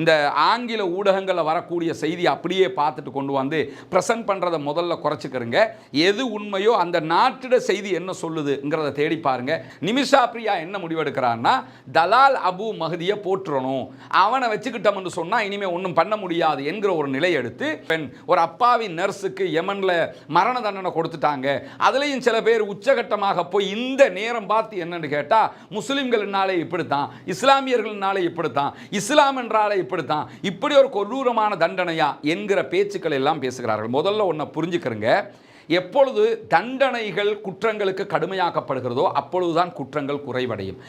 இந்த ஆங்கில ஊடகங்களில் வரக்கூடிய செய்தி அப்படியே பார்த்துட்டு கொண்டு வந்து ப்ரெசன்ட் பண்ணுறதை முதல்ல குறைச்சிக்கிறங்க. எது உண்மையோ அந்த நாட்டிட செய்தி என்ன சொல்லுதுங்கிறத தேடி பாருங்க. நிமிஷா பிரியா என்ன முடிவெடுக்கிறான்னா தலால் அபு மகதியை போற்றுறணும் அவனை வச்சுக்கிட்டோம்னு சொன்னால் இனிமேல் ஒன்றும் பண்ண முடியாது என்கிற ஒரு நிலை எடுத்து பெண் ஒரு அப்பாவி நர்ஸுக்கு யமனில் மரண தண்டனை கொடுத்துட்டாங்க. அதுலேயும் சில பேர் உச்சகட்டமாக போய் இந்த நேரம் பார்த்து என்னன்னு கேட்டால் முஸ்லீம்களினாலே இப்படித்தான் இஸ்லாமியர்களினாலே இப்படித்தான் இஸ்லாம் என்றாலே இப்படித்தான். இப்படி ஒரு கொடூரமான தண்டனையா என்கிற பேச்சுக்கள் எல்லாம் பேசுகிறார்கள். முதல்ல ஒன்றை புரிஞ்சுக்கிறங்க. எப்பொழுது தண்டனைகள் குற்றங்களுக்கு கடுமையாக்கப்படுகிறதோ அப்பொழுதுதான் குற்றங்கள் குறைவடையும்.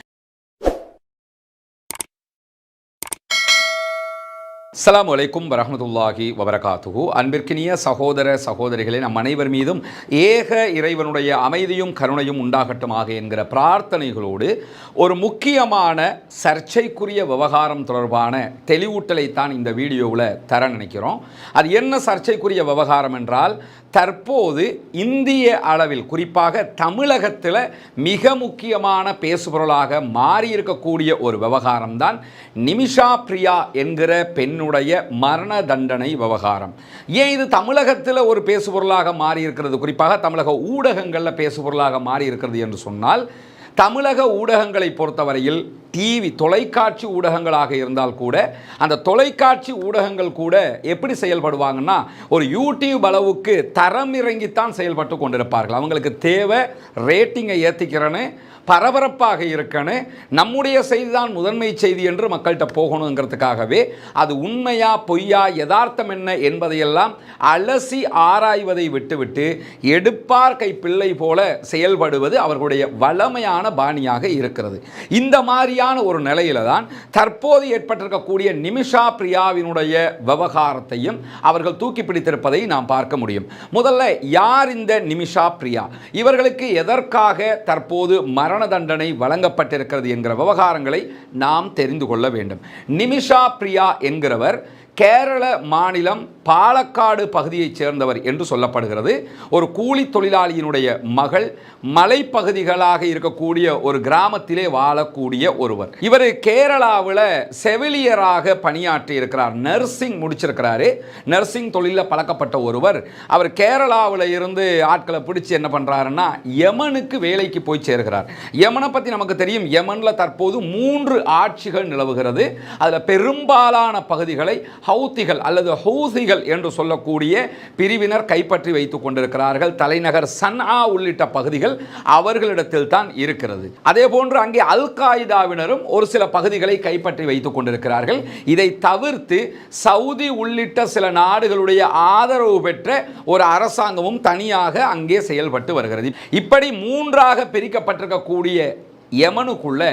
அஸ்லாம் வலைக்கும் வரமத்துல்லாஹி வபரகாத்துகு அன்பிற்கினிய சகோதர சகோதரிகளே நம் அனைவர் மீதும் ஏக இறைவனுடைய அமைதியும் கருணையும் உண்டாகட்டுமாக என்கிற பிரார்த்தனைகளோடு ஒரு முக்கியமான சர்ச்சைக்குரிய விவகாரம் தொடர்பான தெளிவூட்டலை தான் இந்த வீடியோவில் தர நினைக்கிறோம். அது என்ன சர்ச்சைக்குரிய விவகாரம் என்றால் தற்போது இந்திய அளவில் குறிப்பாக தமிழகத்தில் மிக முக்கியமான பேசுபொருளாக மாறியிருக்கக்கூடிய ஒரு விவகாரம் தான் நிமிஷா பிரியா என்கிற பெண்ணுடைய மரண தண்டனை விவகாரம். ஏன் இது தமிழகத்தில் ஒரு பேசுபொருளாக மாறியிருக்கிறது? குறிப்பாக தமிழக ஊடகங்களில் பேசுபொருளாக மாறியிருக்கிறது என்று சொன்னால் தமிழக ஊடகங்களை பொறுத்தவரையில் டிவி தொலைக்காட்சி ஊடகங்களாக இருந்தால் கூட அந்த தொலைக்காட்சி ஊடகங்கள் கூட எப்படி செயல்படுவாங்கன்னா ஒரு யூடியூப் அளவுக்கு தரம் இறங்கித்தான் செயல்பட்டு கொண்டிருப்பார்கள். அவங்களுக்கு தேவை ரேட்டிங்கை ஏற்றிக்கிறேன்னு பரபரப்பாக இருக்கணும் நம்முடைய செய்தி தான் முதன்மை செய்தி என்று மக்கள்கிட்ட போகணுங்கிறதுக்காகவே அது உண்மையா பொய்யா யதார்த்தம் என்ன என்பதையெல்லாம் அலசி ஆராய்வதை விட்டுவிட்டு எடுப்பார் கை பிள்ளை போல செயல்படுவது அவர்களுடைய வளமையான பாணியாக இருக்கிறது. இந்த மாதிரி மாதிரியான ஒரு நிலையில தான் தற்போது ஏற்பட்டிருக்கக்கூடிய நிமிஷா பிரியாவினுடைய விவகாரத்தையும் அவர்கள் தூக்கி பிடித்திருப்பதை நாம் பார்க்க முடியும். முதல்ல யார் இந்த நிமிஷா பிரியா? இவர்களுக்கு எதற்காக தற்போது மரண தண்டனை வழங்கப்பட்டிருக்கிறது என்கிற விவகாரங்களை நாம் தெரிந்து கொள்ள வேண்டும். நிமிஷா பிரியா என்கிறவர் கேரள மாநிலம் பாலக்காடு பகுதியைச் சேர்ந்தவர் என்று சொல்லப்படுகிறது. ஒரு கூலி தொழிலாளியினுடைய மகள் மலைப்பகுதிகளாக இருக்கக்கூடிய ஒரு கிராமத்திலே வாழக்கூடிய ஒருவர். இவர் கேரளாவில் செவிலியராக பணியாற்றி இருக்கிறார். நர்சிங் முடிச்சிருக்கிறாரு. நர்சிங் தொழிலில் பழக்கப்பட்ட ஒருவர். அவர் கேரளாவில் இருந்து ஆட்களை பிடிச்சி என்ன பண்ணுறாருன்னா யமனுக்கு வேலைக்கு போய் சேர்கிறார். யமனை பற்றி நமக்கு தெரியும். யமனில் தற்போது மூன்று ஆட்சிகள் நிலவுகிறது. அதில் பெரும்பாலான பகுதிகளை ஹவுத்திகள் அல்லது ஹவுசிகள் என்று சொல்லக்கூடிய பிரிவினர் கைப்பற்றி வைத்துக் கொண்டிருக்கிறார்கள். தலைநகர் சன்ஆ உள்ளிட்ட பகுதிகள் அவர்களிடத்தில் தான் இருக்கிறது. அதே போன்று அங்கே அல் காய்தாவினரும் ஒரு சில பகுதிகளை கைப்பற்றி வைத்துக் கொண்டிருக்கிறார்கள். இதை தவிர்த்து சவுதி உள்ளிட்ட சில நாடுகளுடைய ஆதரவு பெற்ற ஒரு அரசாங்கமும் தனியாக அங்கே செயல்பட்டு வருகிறது. இப்படி மூன்றாக பிரிக்கப்பட்டிருக்கக்கூடிய யமனுக்குள்ள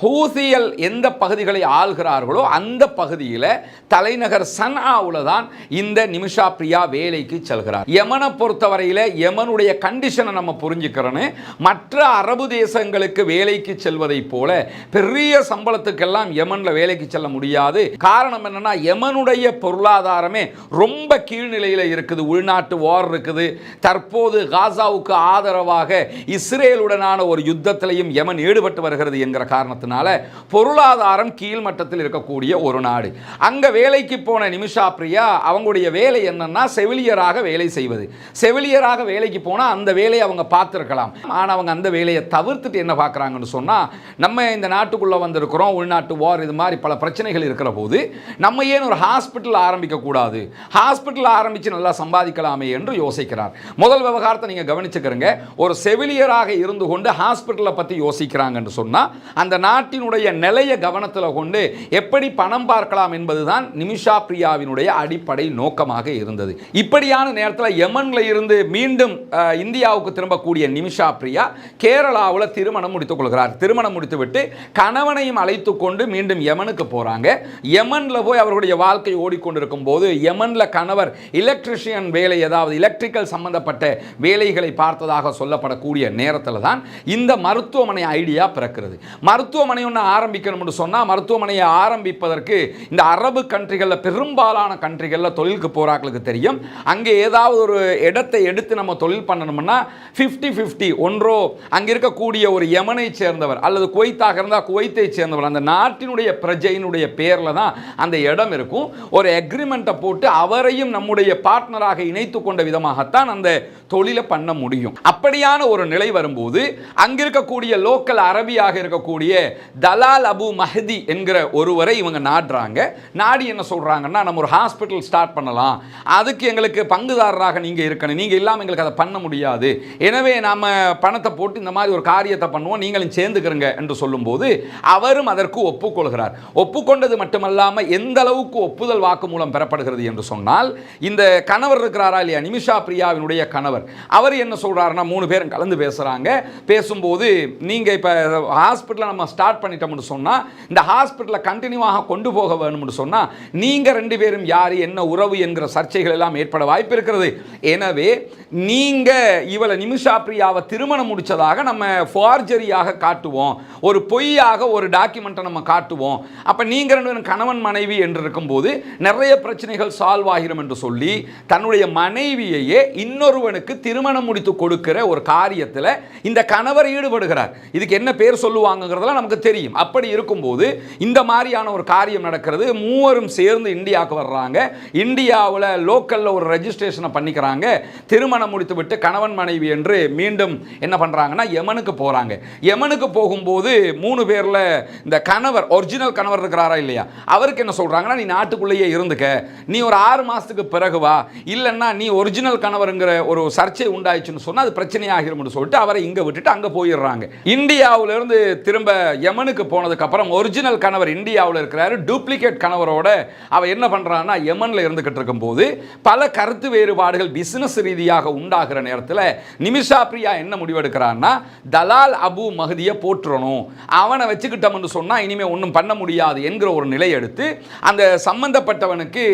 ஹூசியல் எந்த பகுதிகளை ஆள்கிறார்களோ அந்த பகுதியில் தலைநகர் சன்ஆவில் தான் இந்த நிமிஷா பிரியா வேலைக்கு செல்கிறார். யமனை பொறுத்தவரையில் யமனுடைய கண்டிஷனை நம்ம புரிஞ்சுக்கிறோன்னு மற்ற அரபு தேசங்களுக்கு வேலைக்கு செல்வதை போல பெரிய சம்பளத்துக்கெல்லாம் யமனில் வேலைக்கு செல்ல முடியாது. காரணம் என்னன்னா யமனுடைய பொருளாதாரமே ரொம்ப கீழ்நிலையில் இருக்குது. உள்நாட்டு வார் இருக்குது. தற்போது காசாவுக்கு ஆதரவாக இஸ்ரேலுடனான ஒரு யுத்தத்திலையும் யமன் ஈடுபட்டு வருகிறது என்கிற காரணத்தினால பொருளாதாரம் கீழ்மட்டத்தில் இருக்கக்கூடிய ஒரு நாடு. அங்கே வேலைக்கு போன நிமிஷா பிரியா அவங்களுடைய வேலை என்னன்னா செவிலியராக வேலை செய்வது. செவிலியராக வேலைக்கு போனால் அந்த வேலையை அவங்க பார்த்துருக்கலாம். ஆனால் அவங்க அந்த வேலையை தவிர்த்துட்டு என்ன பார்க்குறாங்கன்னு சொன்னால் நம்ம இந்த நாட்டுக்குள்ளே வந்திருக்கிறோம் உள்நாட்டு வார் இது மாதிரி பல பிரச்சனைகள் இருக்கிற போது நம்ம ஏன் ஒரு ஹாஸ்பிட்டல் ஆரம்பிக்கக்கூடாது ஹாஸ்பிட்டல் ஆரம்பித்து நல்லா சம்பாதிக்கலாமே என்று யோசிக்கிறார். முதல் விவகாரத்தை நீங்கள் கவனிச்சுக்கிறங்க. ஒரு செவிலியராக இருந்து கொண்டு ஹாஸ்பிட்டலை பற்றி யோசிக்கிறாங்கன்னு சொன்னால் அந்த நாட்டினுடைய நிலைய கவனத்தில் கொண்டு எப்படி பணம் பார்க்கலாம் என்பதுதான் நிமிஷா பிரியாவினுடைய அடிப்படை நோக்கமாக இருந்தது. இப்படியான நேரத்தில் யமன்ல இருந்து மீண்டும் இந்தியாவுக்கு திரும்பக்கூடிய நிமிஷா பிரியா கேரளாவில் திருமணம் முடித்துக் கொள்கிறார். திருமணம் முடித்துவிட்டு கணவனையும் அழைத்து கொண்டு மீண்டும் யமனுக்கு போறாங்க. யமன்ல போய் அவர்களுடைய வாழ்க்கை ஓடிக்கொண்டிருக்கும் போது யமன்ல கணவர் எலக்ட்ரிஷியன் வேலை ஏதாவது எலக்ட்ரிக்கல் சம்பந்தப்பட்ட வேலைகளை பார்த்ததாக சொல்லப்படக்கூடிய நேரத்தில் தான் இந்த மருத்துவமனை ஐடியா பிறக்கிறது. மருத்துவ மருத்துவமனை ஒன்று ஆரம்பிக்கணும்னு சொன்னால் மருத்துவமனையை ஆரம்பிப்பதற்கு இந்த அரபு கண்ட்ரிகளில் பெரும்பாலான கண்ட்ரிகளில் தொழிலுக்கு போகிறாக்களுக்கு தெரியும். அங்கே ஏதாவது ஒரு இடத்தை எடுத்து நம்ம தொழில் பண்ணணும்னா ஃபிஃப்டி ஃபிஃப்டி ஒன்றோ அங்கே இருக்கக்கூடிய ஒரு யமனை சேர்ந்தவர் அல்லது குவைத்தாக இருந்தால் குவைத்தை சேர்ந்தவர் அந்த நாட்டினுடைய பிரஜையினுடைய பேரில் தான் அந்த இடம் இருக்கும். ஒரு அக்ரிமெண்ட்டை போட்டு அவரையும் நம்முடைய பார்ட்னராக இணைத்து கொண்ட விதமாகத்தான் அந்த தொழிலை பண்ண முடியும். அப்படியான ஒரு நிலை வரும்போது அங்கிருக்கக்கூடிய லோக்கல் அரபியாக இருக்கக்கூடிய தலால் அபு மஹதி என்கிற ஒருவரை இவங்க நாடுறாங்க. நாடி என்ன சொல்கிறாங்கன்னா நம்ம ஒரு ஹாஸ்பிட்டல் ஸ்டார்ட் பண்ணலாம். அதுக்கு எங்களுக்கு பங்குதாரராக நீங்கள் இருக்கணும். நீங்கள் இல்லாமல் எங்களுக்கு அதை பண்ண முடியாது. எனவே நாம் பணத்தை போட்டு இந்த மாதிரி ஒரு காரியத்தை பண்ணுவோம். நீங்களும் சேர்ந்துக்கிறங்க என்று சொல்லும்போது அவரும் அதற்கு ஒப்புக்கொள்கிறார். ஒப்புக்கொண்டது மட்டுமல்லாமல் எந்த அளவுக்கு ஒப்புதல் வாக்கு மூலம் பெறப்படுகிறது என்று சொன்னால் இந்த கணவர் இருக்கிறாரா இல்லையா? நிமிஷா பிரியாவினுடைய கணவர். அவர் என்ன சொல்கிறாருன்னா மூணு பேரும் கலந்து பேசுகிறாங்க பேசும்போது நீங்கள் இப்போ ஹாஸ்பிட்டலில் நம்ம ஸ்டார்ட் பண்ணிட்டோம்னு சொன்னா இந்த ஹாஸ்பிட்டலை கண்டினியூவாக கொண்டு போக வேணும்னு சொன்னா நீங்க ரெண்டு பேரும் யார் என்ன உறவு என்கிற சர்ச்சைகள் எல்லாம் ஏற்பட வாய்ப்பு இருக்கிறது. எனவே நீங்க இவளை நிமிஷா பிரியாவை திருமணம் முடிச்சதாக நம்ம ஃபார்ஜரியாக காட்டுவோம். ஒரு பொய்யாக ஒரு டாக்குமெண்ட்டை நம்ம காட்டுவோம். அப்ப நீங்க ரெண்டு பேரும் கணவன் மனைவி என்று இருக்கும்போது நிறைய பிரச்சனைகள் சால்வ் ஆகிரும் என்று சொல்லி தன்னுடைய மனைவியையே இன்னொருவனுக்கு திருமணம் முடித்து கொடுக்கிற ஒரு காரியத்தில் இந்த கணவர் ஈடுபடுகிறார். இதுக்கு என்ன பேர் நம்ம நமக்கு தெரியும். அப்படி இருக்கும்போது இந்த மாதிரியான ஒரு காரியம் நடக்கிறது. மூவரும் சேர்ந்து இந்தியாவுக்கு வர்றாங்க. இந்தியாவில் லோக்கலில் ஒரு ரெஜிஸ்ட்ரேஷனை பண்ணிக்கிறாங்க. திருமணம் முடித்து விட்டு கணவன் மனைவி என்று மீண்டும் என்ன பண்ணுறாங்கன்னா யமனுக்கு போகிறாங்க யமனுக்கு போகும்போது மூணு பேரில் இந்த கணவர் ஒரிஜினல் கணவர் இருக்கிறாரா இல்லையா? அவருக்கு என்ன சொல்கிறாங்கன்னா நீ நாட்டுக்குள்ளேயே இருந்துக்க. நீ ஒரு ஆறு மாதத்துக்கு பிறகு வா. இல்லைன்னா நீ ஒரிஜினல் கணவருங்கிற ஒரு சர்ச்சை உண்டாயிடுச்சுன்னு சொன்னால் அது பிரச்சனையாகிரும்னு சொல்லிட்டு அவரை இங்கே விட்டுட்டு அங்கே போயிடுறாங்க. இந்தியாவிலேருந்து திரும்ப யமனுக்கு போனதுக்கு அப்புறம் ஒரிஜினல் கணவர் இந்தியாவில் இருக்கிறாரு. டூப்ளிகேட் கணவரோட அவ என்ன பண்ணுறான்னா யமனில் இருந்துகிட்டு இருக்கும்போது பல கருத்து வேறுபாடுகள் பிசினஸ் ரீதியாக உண்டாகிற நேரத்தில் நிமிஷா பிரியா என்ன முடிவெடுக்கிறான்னா தலால் அபு மகதியை போற்றுறணும் அவனை வச்சுக்கிட்டோம்னு சொன்னால் இனிமேல் ஒன்றும் பண்ண முடியாது என்கிற ஒரு நிலை எடுத்து அந்த சம்பந்தப்பட்டவனுக்கு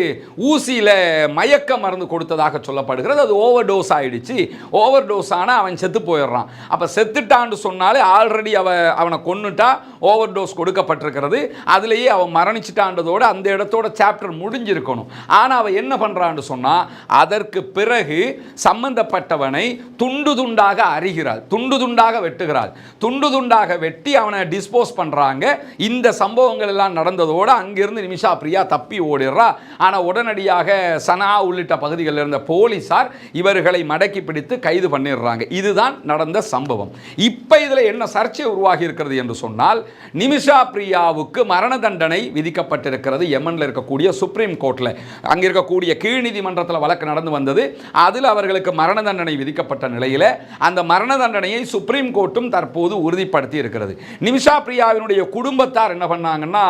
ஊசியில் மயக்க மருந்து கொடுத்ததாக சொல்லப்படுகிறது. அது ஓவர் டோஸ் ஆயிடுச்சு. ஓவர் டோஸ் ஆனால் அவன் செத்து போயிடுறான். அப்போ செத்துட்டான்னு சொன்னாலே ஆல்ரெடி அவ அவனை கொன்னுட்டா ஓவர் டோஸ் கொடுக்கப்பட்டிருக்கிறது. அதுலேயே அவன் மரணிச்சிட்டான்றதோட அந்த இடத்தோட சாப்டர் முடிஞ்சிருக்கணும். ஆனால் அவன் என்ன பண்ணுறான்னு சொன்னால் அதற்கு பிறகு சம்பந்தப்பட்டவனை துண்டு துண்டாக அறிகிறாள். துண்டு துண்டாக வெட்டுகிறாள். துண்டு துண்டாக வெட்டி அவனை டிஸ்போஸ் பண்ணுறாங்க இந்த சம்பவங்கள் எல்லாம் நடந்ததோடு அங்கிருந்து நிமிஷா பிரியா தப்பி ஓடிடுறா. ஆனால் உடனடியாக சனா உள்ளிட்ட பகுதிகளில் இருந்த போலீசார் இவர்களை மடக்கி பிடித்து கைது பண்ணிடுறாங்க. இதுதான் நடந்த சம்பவம். இப்போ இதில் என்ன சர்ச்சை உருவாகி இருக்கிறது என்று சொன்னால் நிமிஷா பிரியாவுக்கு மரண தண்டனை விதிக்கப்பட்டிருக்கிறது. எமனில் இருக்கக்கூடிய சுப்ரீம் கோர்ட்டில் அங்கே இருக்கக்கூடிய கீழ் நீதிமன்றத்தில் வழக்கு நடந்து வந்தது. அதில் அவர்களுக்கு மரண தண்டனை விதிக்கப்பட்ட நிலையில் அந்த மரண தண்டனையை சுப்ரீம் கோர்ட்டும் தற்போது உறுதிப்படுத்தி இருக்கிறது. நிமிஷா பிரியாவினுடைய குடும்பத்தார் என்ன பண்ணாங்கன்னா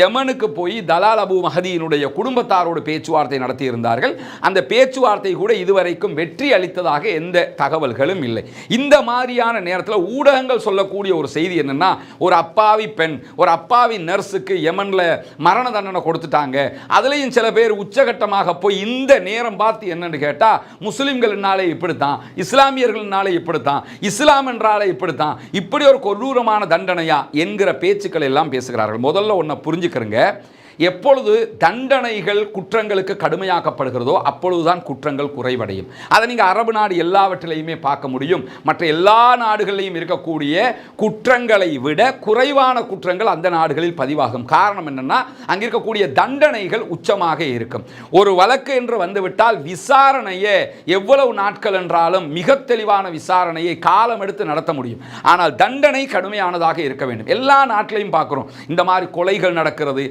யமனுக்கு போய் தலால் அபு மஹதியினுடைய குடும்பத்தாரோடு பேச்சுவார்த்தை நடத்தியிருந்தார்கள் அந்த பேச்சுவார்த்தை கூட இதுவரைக்கும் வெற்றி அளித்ததாக எந்த தகவல்களும் இல்லை. இந்த மாதிரியான நேரத்தில் ஊடகங்கள் சொல்லக்கூடிய ஒரு செய்தி என்னன்னா ஒரு அப்பாவி பெண் ஒரு அப்பாவி நர்ஸுக்கு யமனில் மரண தண்டனை கொடுத்துட்டாங்க. அதுலேயும் சில பேர் உச்சகட்டமாக போய் இந்த நேரம் பார்த்து என்னன்னு கேட்டால் முஸ்லீம்கள்னாலே இப்படித்தான் இஸ்லாமியர்கள்னாலே இப்படித்தான் இஸ்லாம் என்றாலே இப்படித்தான் இப்படி ஒரு கொடூரமான தண்டனையா என்கிற பேச்சுக்கள் எல்லாம் பேசுகிறார்கள். முதல்ல ஒன்றை புரிஞ்சுக்கிறங்க. எப்பொழுது தண்டனைகள் குற்றங்களுக்கு கடுமையாக்கப்படுகிறதோ அப்பொழுதுதான் குற்றங்கள் குறைவடையும். அதை நீங்கள் அரபு நாடு எல்லாவற்றிலையுமே பார்க்க முடியும். மற்ற எல்லா நாடுகளிலையும் இருக்கக்கூடிய குற்றங்களை விட குறைவான குற்றங்கள் அந்த நாடுகளில் பதிவாகும். காரணம் என்னன்னா அங்கே இருக்கக்கூடிய தண்டனைகள் உச்சமாக இருக்கும். ஒரு வழக்கு என்று வந்துவிட்டால் விசாரணையை எவ்வளவு நாட்கள் என்றாலும் மிக தெளிவான விசாரணையை காலம் எடுத்து நடத்த முடியும். ஆனால் தண்டனை கடுமையானதாக இருக்க வேண்டும். எல்லா நாட்டிலையும் பார்க்குறோம். இந்த மாதிரி கொலைகள் நடக்கிறது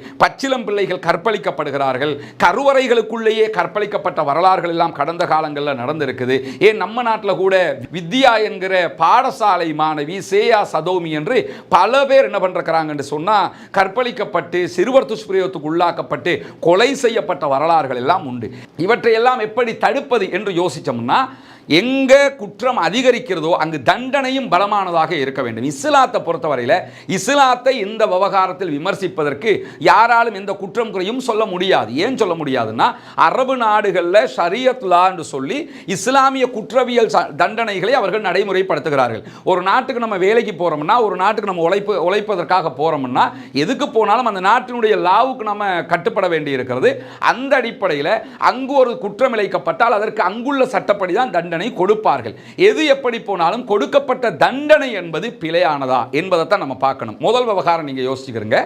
பச்சிலம் பிள்ளைகள் கற்பழிக்கப்படுகிறார்கள். கருவறைகளுக்குள்ளேயே கற்பழிக்கப்பட்ட வரலாறுகள் எல்லாம் கடந்த காலங்களில் நடந்திருக்குது. ஏன் நம்ம நாட்டில் கூட வித்யா என்கிற பாடசாலை மாணவி சேயா சதோமி என்று பல பேர் என்ன பண்ணுறாங்கன்னு சொன்னால் கற்பழிக்கப்பட்டு சிறுவர் துஷ்பிரயோகத்துக்கு உள்ளாக்கப்பட்டு கொலை செய்யப்பட்ட வரலாறுகள் எல்லாம் உண்டு. இவற்றையெல்லாம் எப்படி தடுப்பது என்று யோசித்தோம்னா எங்கே குற்றம் அதிகரிக்கிறதோ அங்கு தண்டனையும் பலமானதாக இருக்க வேண்டும். இஸ்லாத்தை பொறுத்தவரையில் இஸ்லாத்தை இந்த விவகாரத்தில் விமர்சிப்பதற்கு யாராலும் எந்த குற்றம் குறையும் சொல்ல முடியாது. ஏன் சொல்ல முடியாதுன்னா அரபு நாடுகளில் ஷரியத்லா என்று சொல்லி இஸ்லாமிய குற்றவியல் ச- தண்டனைகளை அவர்கள் நடைமுறைப்படுத்துகிறார்கள். ஒரு நாட்டுக்கு நம்ம வேலைக்கு போகிறோம்னா ஒரு நாட்டுக்கு நம்ம உழைப்பு உழைப்பதற்காக போகிறோம்னா எதுக்கு போனாலும் அந்த நாட்டினுடைய லாவுக்கு நம்ம கட்டுப்பட வேண்டி இருக்கிறது அந்த அடிப்படையில் அங்கு ஒரு குற்றம் இழைக்கப்பட்டால் அதற்கு அங்குள்ள சட்டப்படி தான் தண்டனை கொடுப்பார்கள். எது எப்படி போனாலும் கொடுக்கப்பட்ட தண்டனை என்பது பிழையானதா என்பதைத்தான் நம்ம பார்க்கணும். முதல் விவகாரம் நீங்கள் யோசிச்சுக்கிறீங்க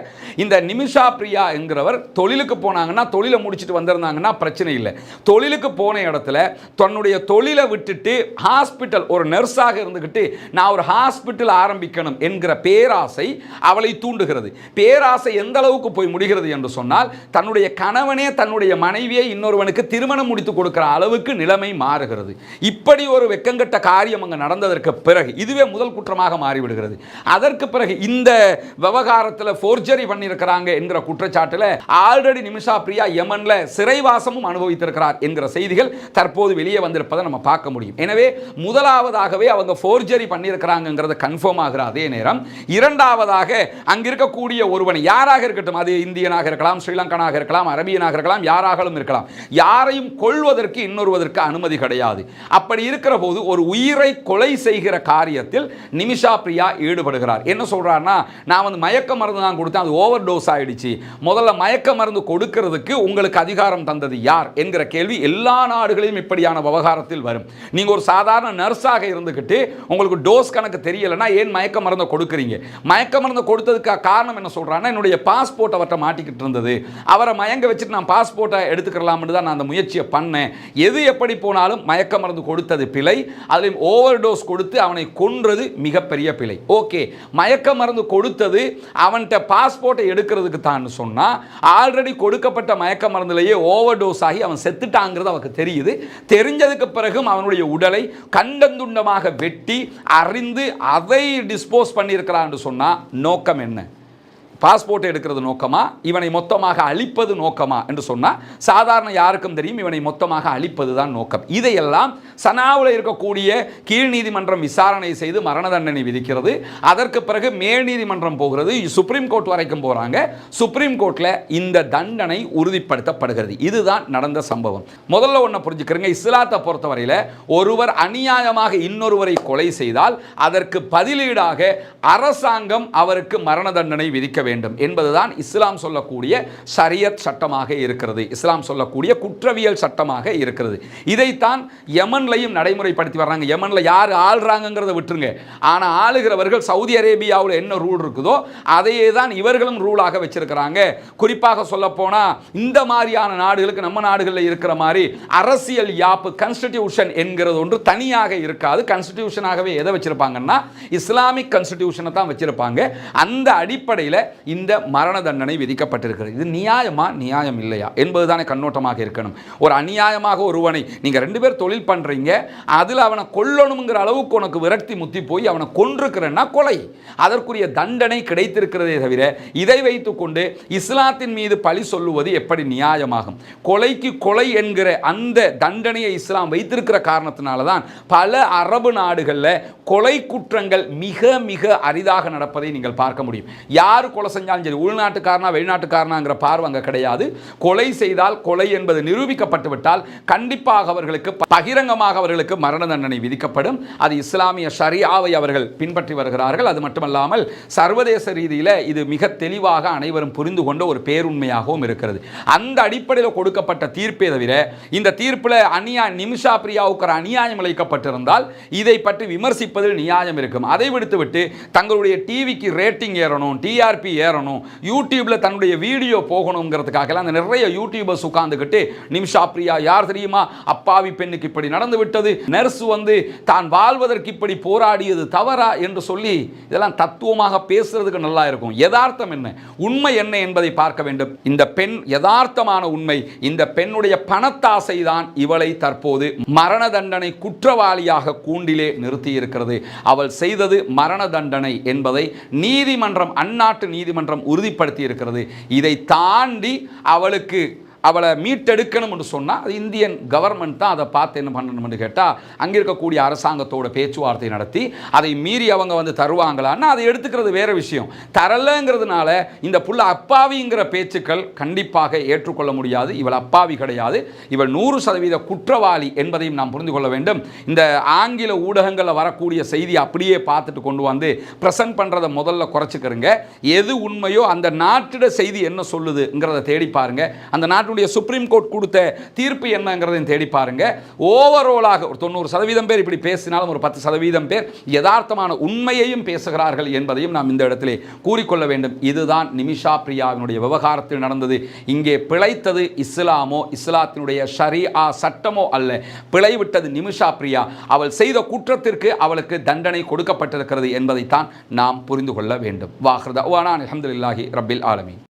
இந்த நிமிஷா பிரியா என்கிறவர் தொழிலுக்கு போனாங்கன்னா தொழிலை முடிச்சுட்டு வந்திருந்தாங்கன்னா பிரச்சனை இல்லை. தொழிலுக்கு போன இடத்துல தன்னுடைய தொழிலை விட்டுட்டு ஹாஸ்பிட்டல் ஒரு நர்ஸாக இருந்துக்கிட்டு நான் ஒரு ஹாஸ்பிட்டல் ஆரம்பிக்கணும் என்கிற பேராசை அவளை தூண்டுகிறது. பேராசை எந்த அளவுக்கு போய் முடிகிறது என்று சொன்னால் தன்னுடைய கணவனே தன்னுடைய மனைவியை இன்னொருவனுக்கு திருமணம் முடித்து கொடுக்கிற அளவுக்கு நிலைமை மாறுகிறது. இப்படி ஒரு வெக்கங்கட்ட காரியம் அங்கே நடந்ததற்கு பிறகு இதுவே முதல் குற்றமாக மாறிவிடுகிறது. அதற்கு பிறகு இந்த விவகாரத்தில் ஃபோர்ஜரி பண்ணியிருக்கிறாங்க என்கிற குற்றச்சாட்டில் ஆல்ரெடி நிமிஷா பிரியா யமன்ல சிறைவாசமும் அனுபவித்திருக்கிறார் என்கிற செய்திகள் தற்போது வெளியே வந்திருப்பதை நம்ம பார்க்க முடியும். எனவே முதலாவதாகவே அவங்க ஃபோர்ஜரி பண்ணியிருக்கிறாங்கிறது கன்ஃபார்ம் ஆகிற அதே நேரம். இரண்டாவதாக அங்கிருக்கக்கூடிய ஒருவன் யாராக இருக்கட்டும் அது இந்தியனாக இருக்கலாம் ஸ்ரீலங்கனாக இருக்கலாம் அரபியனாக இருக்கலாம் யாராகவும் இருக்கலாம் யாரையும் கொள்வதற்கு இன்னொருவதற்கு அனுமதி கிடையாது. அப்படி இருக்கிற போது ஒரு உயிரை கொலை செய்கிற காரியத்தில் நிமிஷா பிரியா ஈடுபடுகிறார். என்ன சொல்கிறாருன்னா நான் வந்து மயக்க மருந்து தான் கொடுத்தேன் அது ஓவர் டோஸ் ஆகிடுச்சு முதல்ல மயக்க மருந்து கொடுக்கிறதுக்கு உங்களுக்கு அதிகாரம் தந்தது யார்? என்கிற கேள்வி எல்லா நாடுகளிலும் இப்படியான விவகாரத்தில் வரும். நீங்கள் ஒரு சாதாரண நர்ஸாக இருந்துக்கிட்டு உங்களுக்கு டோஸ் கணக்கு தெரியலைன்னா ஏன் மயக்க மருந்தை கொடுக்குறீங்க? மயக்க மருந்து கொடுத்ததுக்கு காரணம் என்ன சொல்கிறான்னா என்னுடைய பாஸ்போர்ட் அவர்கிட்ட மாட்டிக்கிட்டு இருந்தது. அவரை மயங்க வச்சுட்டு நான் பாஸ்போர்ட்டை எடுத்துக்கலாம்னு தான் நான் அந்த முயற்சியை பண்ணேன். எது எப்படி போனாலும் மயக்க மருந்து கொடுத்தது பிழை. அதில் ஓவர் டோஸ் கொடுத்து அவனை கொன்றது மிகப்பெரிய பிழை. ஓகே மயக்க மருந்து கொடுத்தது அவன்கிட்ட பாஸ்போர்ட்டை எடுக்கிறதுக்கு தான் சொன்னால் ஆல்ரெடி கொடுக்கப்பட்ட மயக்க மருந்துலேயே ஓவர் டோஸ் ஆகி அவன் செத்துட்டாங்கிறது அவனுக்கு தெரியுது. தெரிஞ்சதுக்கு பிறகும் அவனுடைய உடலை கண்டந்துண்டமாக வெட்டி அறிந்து அதை டிஸ்போஸ் பண்ணியிருக்கிறான்னு சொன்னால் நோக்கம் என்ன? பாஸ்போர்ட் எடுக்கிறது நோக்கமா? இவனை மொத்தமாக அழிப்பது நோக்கமா? என்று சொன்னால் சாதாரண யாருக்கும் தெரியும் இவனை மொத்தமாக அழிப்பது தான் நோக்கம். இதையெல்லாம் சனாவில் இருக்கக்கூடிய கீழ் நீதிமன்றம் விசாரணை செய்து மரண தண்டனை விதிக்கிறது. அதற்கு பிறகு மேல் நீதிமன்றம் போகிறது. சுப்ரீம் கோர்ட் வரைக்கும் போகிறாங்க சுப்ரீம் கோர்ட்டில் இந்த தண்டனை உறுதிப்படுத்தப்படுகிறது. இதுதான் நடந்த சம்பவம். முதல்ல ஒன்று புரிஞ்சுக்கிறீங்க. இஸ்லாத்தை பொறுத்தவரையில் ஒருவர் அநியாயமாக இன்னொருவரை கொலை செய்தால் அதற்கு பதிலீடாக அரசாங்கம் அவருக்கு மரண தண்டனை விதிக்க வேண்டும் என்பதுதான் இஸ்லாம் சொல்லக்கூடிய ஷரியத் சட்டமாக இருக்கிறது. இஸ்லாம் சொல்லக்கூடிய குற்றவியல் சட்டமாக இருக்கிறது. இதைத்தான் யமன்லையும் நடைமுறைப்படுத்தி வர்றாங்க. யமனில் யார் ஆள்றாங்கங்கிறத விட்டுருங்க. ஆனால் ஆளுகிறவர்கள் சவுதி அரேபியாவில் என்ன ரூல் இருக்குதோ அதையே தான் இவர்களும் ரூலாக வச்சிருக்கிறாங்க. குறிப்பாக சொல்லப்போனால் இந்த மாதிரியான நாடுகளுக்கு நம்ம நாடுகளில் இருக்கிற மாதிரி அரசியல் யாப்பு கன்ஸ்டிடியூஷன் என்கிறது ஒன்று தனியாக இருக்காது. கன்ஸ்டிடியூஷனாகவே எதை வச்சிருப்பாங்கன்னா இஸ்லாமிக் கன்ஸ்டிடியூஷனை தான் வச்சிருப்பாங்க. அந்த அடிப்படையில் இந்த மரண தண்டனை விதிக்கப்பட்டிருக்கிறது. இது நியாயமா? நியாயம் இல்லையா? என்பதுதானே கண்ணோட்டமாக இருக்கணும். ஒரு அநியாயமாக ஒருவனை நீங்கள் ரெண்டு பேர் தொழில் பண்ணுறீங்க அதில் அவனை கொல்லணுங்கிற அளவுக்கு உனக்கு விரக்தி முத்தி போய் அவனை கொன்றுக்கிறன்னா கொலை. அதற்குரிய தண்டனை கிடைத்திருக்கிறதே தவிர இதை வைத்துக்கொண்டு இஸ்லாத்தின் மீது பழி சொல்லுவது எப்படி நியாயமாகும்? கொலைக்கு கொலை என்கிற அந்த தண்டனையை இஸ்லாம் வைத்திருக்கிற காரணத்தினால தான் பல அரபு நாடுகளில் கொலை குற்றங்கள் மிக மிக அரிதாக நடப்பதை நீங்கள் பார்க்க முடியும். யார் கொலை செஞ்சாலும் சரி உள்நாட்டுக்காரனா வெளிநாட்டுக்காரனாங்கிற பார்வை அங்கே கிடையாது. கொலை செய்தால் கொலை என்பது நிரூபிக்கப்பட்டு விட்டால் கண்டிப்பாக அவர்களுக்கு பகிரங்கமாக அவர்களுக்கு மரண தண்டனை விதிக்கப்படும். அது இஸ்லாமிய ஷரியாவை அவர்கள் பின்பற்றி வருகிறார்கள். அது மட்டுமல்லாமல் சர்வதேச ரீதியில் இது மிக தெளிவாக அனைவரும் புரிந்து கொண்ட ஒரு பேருண்மையாகவும் இருக்கிறது. அந்த அடிப்படையில் கொடுக்கப்பட்ட தீர்ப்பே தவிர இந்த தீர்ப்பில் அநியா நிமிஷா பிரியாவுக்கு ஒரு அநியாயம் இழைக்கப்பட்டிருந்தால் இதை பற்றி விமர்சிப்பதில் நியாயம் இருக்கும். அதை விடுத்துவிட்டு தங்களுடைய டிவிக்கு ரேட்டிங் ஏறணும் டிஆர்பி ஏறணும் யூடியூப்ல தன்னுடைய வீடியோ போகணுங்கிறதுக்காகலாம் அந்த நிறைய யூடியூபர்ஸ் உட்காந்துக்கிட்டு நிமிஷா பிரியா யார் தெரியுமா? அப்பாவி பெண்ணுக்கு இப்படி நடந்து விட்டது. நர்ஸ் வந்து தான் வாழ்வதற்கு இப்படி போராடியது தவறா? என்று சொல்லி இதெல்லாம் தத்துவமாக பேசுறதுக்கு நல்லா இருக்கும். யதார்த்தம் என்ன? உண்மை என்ன என்பதை பார்க்க வேண்டும். இந்த பெண் யதார்த்தமான உண்மை. இந்த பெண்ணுடைய பணத்தாசை தான் இவளை தற்போது மரண தண்டனை குற்றவாளியாக கூண்டிலே நிறுத்தியிருக்கிறது. அவள் செய்தது மரண தண்டனை என்பதை நீதிமன்றம் அந்நாட்டு நீதிமன்றம் உறுதிப்படுத்தி இருக்கிறது இதை தாண்டி அவளுக்கு அவளை மீட்டெடுக்கணும் என்று சொன்னால் அது இந்தியன் கவர்மெண்ட் தான் அதை பார்த்து என்ன பண்ணணும்னு கேட்டால் அங்கே இருக்கக்கூடிய அரசாங்கத்தோட பேச்சுவார்த்தை நடத்தி அதை மீறி அவங்க வந்து தருவாங்களான்னா அதை எடுத்துக்கிறது வேறு விஷயம். தரலைங்கிறதுனால இந்த புள்ள அப்பாவிங்கிற பேச்சுக்கள் கண்டிப்பாக ஏற்றுக்கொள்ள முடியாது. இவள் அப்பாவி கிடையாது. இவள் நூறு சதவீத குற்றவாளி என்பதையும் நாம் புரிந்து கொள்ள வேண்டும். இந்த ஆங்கில ஊடகங்களில் வரக்கூடிய செய்தி அப்படியே பார்த்துட்டு கொண்டு வந்து ப்ரெசன்ட் பண்ணுறதை முதல்ல குறைச்சிக்கிறங்க. எது உண்மையோ அந்த நாட்டிட செய்தி என்ன சொல்லுதுங்கிறத தேடி பாருங்க. அந்த நாட்டு நாட்டுடைய சுப்ரீம் கோர்ட் கொடுத்த தீர்ப்பு என்னங்கிறதையும் தேடி பாருங்க. ஓவராலாக ஒரு தொண்ணூறு சதவீதம் பேர் இப்படி பேசினாலும் ஒரு பத்து சதவீதம் பேர் யதார்த்தமான உண்மையையும் பேசுகிறார்கள் என்பதையும் நாம் இந்த இடத்திலே கூறிக்கொள்ள வேண்டும். இதுதான் நிமிஷா பிரியாவினுடைய விவகாரத்தில் நடந்தது. இங்கே பிழைத்தது இஸ்லாமோ இஸ்லாத்தினுடைய ஷரியா சட்டமோ அல்ல. பிழைவிட்டது நிமிஷா பிரியா. அவள் செய்த குற்றத்திற்கு அவளுக்கு தண்டனை கொடுக்கப்பட்டிருக்கிறது என்பதைத்தான் நாம் புரிந்து கொள்ள வேண்டும். வாஹ்ரதா வானா அலமதுல்லாஹி ரபில் ஆலமி